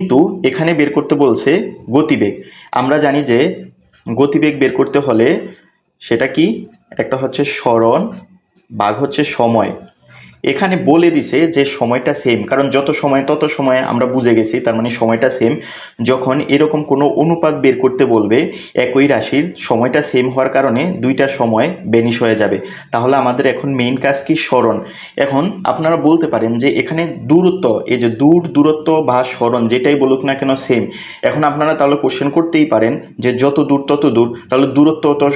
কিন্তু এখানে বের করতে বলছে গতিবেগ। আমরা জানি যে গতিবেগ বের করতে হলে সেটা কি? একটা হচ্ছে স্মরণ, বাঘ হচ্ছে সময়। এখানে বলে দিছে যে সময়টা সেম কারণ যত সময়, তত সময় আমরা বুঝে গেছি, তার মানে সময়টা সেম যখন এরকম কোনো অনুপাত বের করতে বলবে, একই রাশির সময়টা সেম হওয়ার কারণে দুইটা সময় বেনিশ হয়ে যাবে। তাহলে আমাদের এখন মেইন কাজ কি? স্মরণ। এখন আপনারা বলতে পারেন যে এখানে দূরত্ব, এই যে দূর, দূরত্ব বা স্মরণ, যেটাই বলুক না কেন সেম এখন আপনারা তাহলে কোশ্চেন করতেই পারেন যে যত দূর, তত দূর, তাহলে দূরত্ব তো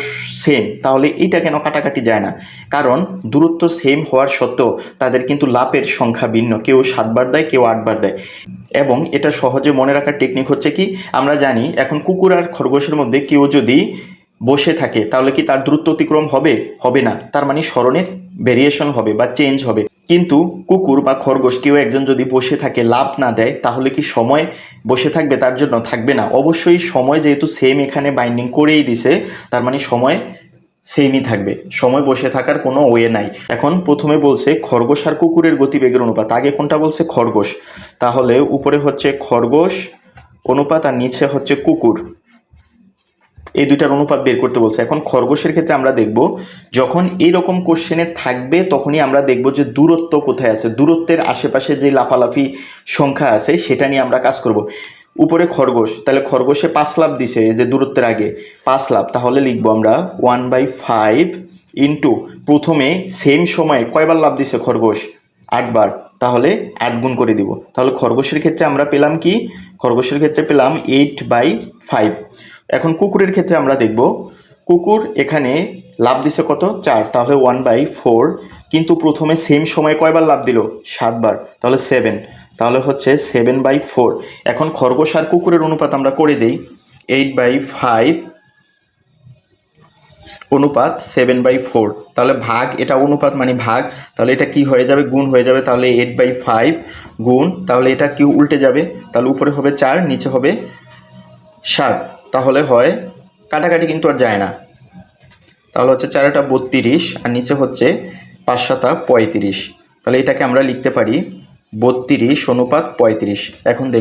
সেম তাহলে এইটা কেন কাটাকাটি যায় না? কারণ দূরত্ব সেম হওয়ার সত্ত্বেও তাদের কিন্তু লাভের সংখ্যা ভিন্ন। কেউ সাতবার দেয়, কেউ আটবার দেয়। এবং এটা সহজে মনে রাখার টেকনিক হচ্ছে কি, আমরা জানি এখন কুকুর আর খরগোশের মধ্যে কেউ যদি বসে থাকে, তাহলে কি তার দ্রুত অতিক্রম হবে? হবে না। তার মানে স্মরণের ভেরিয়েশন হবে বা চেঞ্জ হবে। কিন্তু কুকুর বা খরগোশ কেউ একজন যদি বসে থাকে লাভ না দেয়, তাহলে কি সময় বসে থাকবে? তার জন্য থাকবে না। অবশ্যই সময় যেহেতু সেম এখানে বাইন্ডিং করেই দিছে, তার মানে সময় সেমই থাকবে। সময় বসে থাকার কোনো ওয়ে নাই। এখন প্রথমে বলছে খরগোশ আর কুকুরের গতিবেগের অনুপাত। আগে কোনটা বলছে? খরগোশ। তাহলে উপরে হচ্ছে খরগোশ, অনুপাত, আর নিচে হচ্ছে কুকুর। এই দুইটার অনুপাত বের করতে বলছে। এখন খরগোশের ক্ষেত্রে আমরা দেখব, যখন এইরকম কোশ্চেনে থাকবে, তখনই আমরা দেখব যে দূরত্ব কোথায় আছে। দূরত্বের আশেপাশে যে লাফালাফি সংখ্যা আছে, সেটা নিয়ে আমরা কাজ করব। উপরে খরগোশ, তাহলে খরগোশে পাঁচ লাভ দিছে যে দূরত্বের আগে, পাঁচ লাভ, তাহলে লিখব আমরা ওয়ান বাই ফাইভ ইন্টু প্রথমে সেম সময়ে কয়বার লাভ দিছে খরগোশ? আটবার তাহলে আট গুণ করে দিব। তাহলে খরগোশের ক্ষেত্রে আমরা পেলাম কি? খরগোশের ক্ষেত্রে পেলাম এইট বাই ফাইভ এখন কুকুরের ক্ষেত্রে আমরা দেখব, কুকুর এখানে লাভ দিছে কত? চার, তাহলে ওয়ান বাই ফোর কিন্তু প্রথমে সেম সময়ে কয়বার লাভ দিল? সাতবার, তাহলে সেভেন তাহলে হচ্ছে সেভেন বাই ফোর এখন খরগোশ আর কুকুরের অনুপাত আমরা করে দিই এইট বাই ফাইভ অনুপাত সেভেন বাই ফোর তাহলে ভাগ, এটা অনুপাত মানে ভাগ, তাহলে এটা কি হয়ে যাবে? গুণ হয়ে যাবে, তাহলে এইট বাই ফাইভ গুণ, তাহলে এটা কি উল্টে যাবে? তাহলে উপরে হবে চার, নিচে হবে সাত। তাহলে হয়, কাটাকাটি কিন্তু আর যায় না। তাহলে হচ্ছে চারটা বত্রিশ, আর নিচে হচ্ছে পাঁচ সাতা পঁয়ত্রিশ। তাহলে এটাকে আমরা লিখতে পারি বত্রিশ অনুপাত পঁয়ত্রিশ। এখন দেখ।